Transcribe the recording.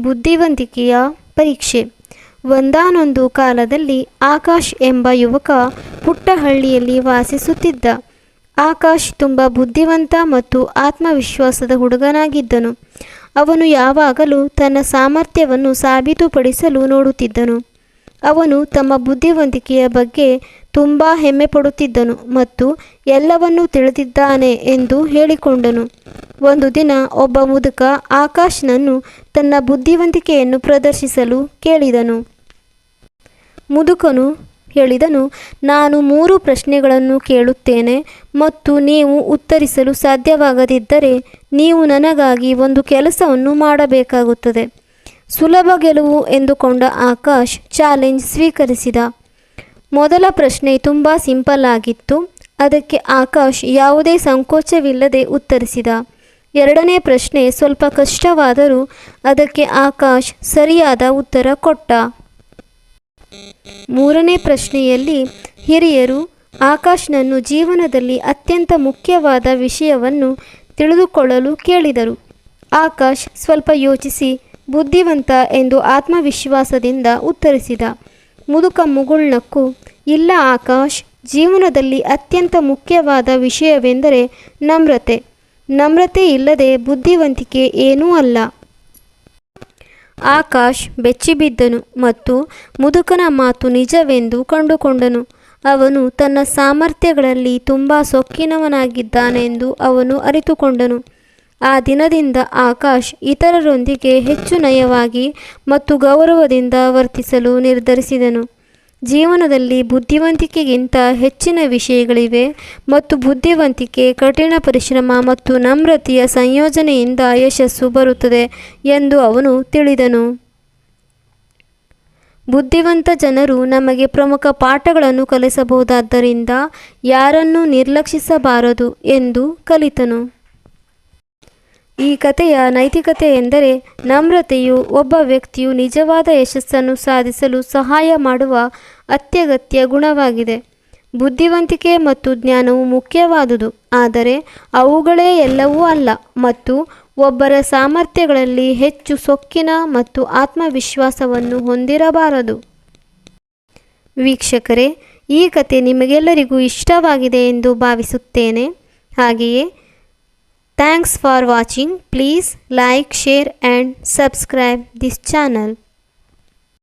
ಬುದ್ಧಿವಂತಿಕೆಯ ಪರೀಕ್ಷೆ. ಒಂದಾನೊಂದು ಕಾಲದಲ್ಲಿ ಆಕಾಶ್ ಎಂಬ ಯುವಕ ಪುಟ್ಟಹಳ್ಳಿಯಲ್ಲಿ ವಾಸಿಸುತ್ತಿದ್ದ. ಆಕಾಶ್ ತುಂಬ ಬುದ್ಧಿವಂತ ಮತ್ತು ಆತ್ಮವಿಶ್ವಾಸದ ಹುಡುಗನಾಗಿದ್ದನು. ಅವನು ಯಾವಾಗಲೂ ತನ್ನ ಸಾಮರ್ಥ್ಯವನ್ನು ಸಾಬೀತುಪಡಿಸಲು ನೋಡುತ್ತಿದ್ದನು. ಅವನು ತಮ್ಮ ಬುದ್ಧಿವಂತಿಕೆಯ ಬಗ್ಗೆ ತುಂಬ ಹೆಮ್ಮೆ ಪಡುತ್ತಿದ್ದನು ಮತ್ತು ಎಲ್ಲವನ್ನೂ ತಿಳಿದಿದ್ದಾನೆ ಎಂದು ಹೇಳಿಕೊಂಡನು. ಒಂದು ದಿನ ಒಬ್ಬ ಮುದುಕ ಆಕಾಶ್ನನ್ನು ತನ್ನ ಬುದ್ಧಿವಂತಿಕೆಯನ್ನು ಪ್ರದರ್ಶಿಸಲು ಕೇಳಿದನು. ಮುದುಕನು ಹೇಳಿದನು, ನಾನು ಮೂರು ಪ್ರಶ್ನೆಗಳನ್ನು ಕೇಳುತ್ತೇನೆ ಮತ್ತು ನೀವು ಉತ್ತರಿಸಲು ಸಾಧ್ಯವಾಗದಿದ್ದರೆ ನೀವು ನನಗಾಗಿ ಒಂದು ಕೆಲಸವನ್ನು ಮಾಡಬೇಕಾಗುತ್ತದೆ. ಸುಲಭ ಗೆಲುವು ಎಂದುಕೊಂಡ ಆಕಾಶ್ ಚಾಲೆಂಜ್ ಸ್ವೀಕರಿಸಿದ. ಮೊದಲ ಪ್ರಶ್ನೆ ತುಂಬ ಸಿಂಪಲ್ ಆಗಿತ್ತು. ಅದಕ್ಕೆ ಆಕಾಶ್ ಯಾವುದೇ ಸಂಕೋಚವಿಲ್ಲದೆ ಉತ್ತರಿಸಿದ. ಎರಡನೇ ಪ್ರಶ್ನೆ ಸ್ವಲ್ಪ ಕಷ್ಟವಾದರೂ ಅದಕ್ಕೆ ಆಕಾಶ್ ಸರಿಯಾದ ಉತ್ತರ ಕೊಟ್ಟ. ಮೂರನೇ ಪ್ರಶ್ನೆಯಲ್ಲಿ ಹಿರಿಯರು, ಆಕಾಶ್ನನ್ನು ಜೀವನದಲ್ಲಿ ಅತ್ಯಂತ ಮುಖ್ಯವಾದ ವಿಷಯವನ್ನು ತಿಳಿದುಕೊಳ್ಳಲು ಕೇಳಿದರು. ಆಕಾಶ್ ಸ್ವಲ್ಪ ಯೋಚಿಸಿ, ಬುದ್ಧಿವಂತ ಎಂದು ಆತ್ಮವಿಶ್ವಾಸದಿಂದ ಉತ್ತರಿಸಿದ. ಮುದುಕ ಮುಗುಳ್ನಕ್ಕು, ಇಲ್ಲ ಆಕಾಶ್, ಜೀವನದಲ್ಲಿ ಅತ್ಯಂತ ಮುಖ್ಯವಾದ ವಿಷಯವೆಂದರೆ ನಮ್ರತೆ. ನಮ್ರತೆ ಇಲ್ಲದೆ ಬುದ್ಧಿವಂತಿಕೆ ಏನೂ ಅಲ್ಲ. ಆಕಾಶ್ ಬೆಚ್ಚಿಬಿದ್ದನು ಮತ್ತು ಮುದುಕನ ಮಾತು ನಿಜವೆಂದು ಕಂಡುಕೊಂಡನು. ಅವನು ತನ್ನ ಸಾಮರ್ಥ್ಯಗಳಲ್ಲಿ ತುಂಬ ಸೊಕ್ಕಿನವನಾಗಿದ್ದಾನೆಂದು ಅವನು ಅರಿತುಕೊಂಡನು. ಆ ದಿನದಿಂದ ಆಕಾಶ್ ಇತರರೊಂದಿಗೆ ಹೆಚ್ಚು ನಯವಾಗಿ ಮತ್ತು ಗೌರವದಿಂದ ವರ್ತಿಸಲು ನಿರ್ಧರಿಸಿದನು. ಜೀವನದಲ್ಲಿ ಬುದ್ಧಿವಂತಿಕೆಗಿಂತ ಹೆಚ್ಚಿನ ವಿಷಯಗಳಿವೆ ಮತ್ತು ಬುದ್ಧಿವಂತಿಕೆ ಕಠಿಣ ಪರಿಶ್ರಮ ಮತ್ತು ನಮ್ರತೆಯ ಸಂಯೋಜನೆಯಿಂದ ಯಶಸ್ಸು ಬರುತ್ತದೆ ಎಂದು ಅವನು ತಿಳಿದನು. ಬುದ್ಧಿವಂತ ಜನರು ನಮಗೆ ಪ್ರಮುಖ ಪಾಠಗಳನ್ನು ಕಲಿಸಬಹುದಾದ್ದರಿಂದ ಯಾರನ್ನೂ ನಿರ್ಲಕ್ಷಿಸಬಾರದು ಎಂದು ಕಲಿತನು. ಈ ಕಥೆಯ ನೈತಿಕತೆ ಎಂದರೆ ನಮ್ರತೆಯು ಒಬ್ಬ ವ್ಯಕ್ತಿಯು ನಿಜವಾದ ಯಶಸ್ಸನ್ನು ಸಾಧಿಸಲು ಸಹಾಯ ಮಾಡುವ ಅತ್ಯಗತ್ಯ ಗುಣವಾಗಿದೆ. ಬುದ್ಧಿವಂತಿಕೆ ಮತ್ತು ಜ್ಞಾನವು ಮುಖ್ಯವಾದುದು. ಆದರೆ ಅವುಗಳೇ ಎಲ್ಲವೂ ಅಲ್ಲ ಮತ್ತು ಒಬ್ಬರ ಸಾಮರ್ಥ್ಯಗಳಲ್ಲಿ ಹೆಚ್ಚು ಸೊಕ್ಕಿನ ಮತ್ತು ಆತ್ಮವಿಶ್ವಾಸವನ್ನು ಹೊಂದಿರಬಾರದು. ವೀಕ್ಷಕರೇ, ಈ ಕತೆ ನಿಮಗೆಲ್ಲರಿಗೂ ಇಷ್ಟವಾಗಿದೆ ಎಂದು ಭಾವಿಸುತ್ತೇನೆ. ಹಾಗೆಯೇ Thanks for watching. Please like, share and subscribe this channel.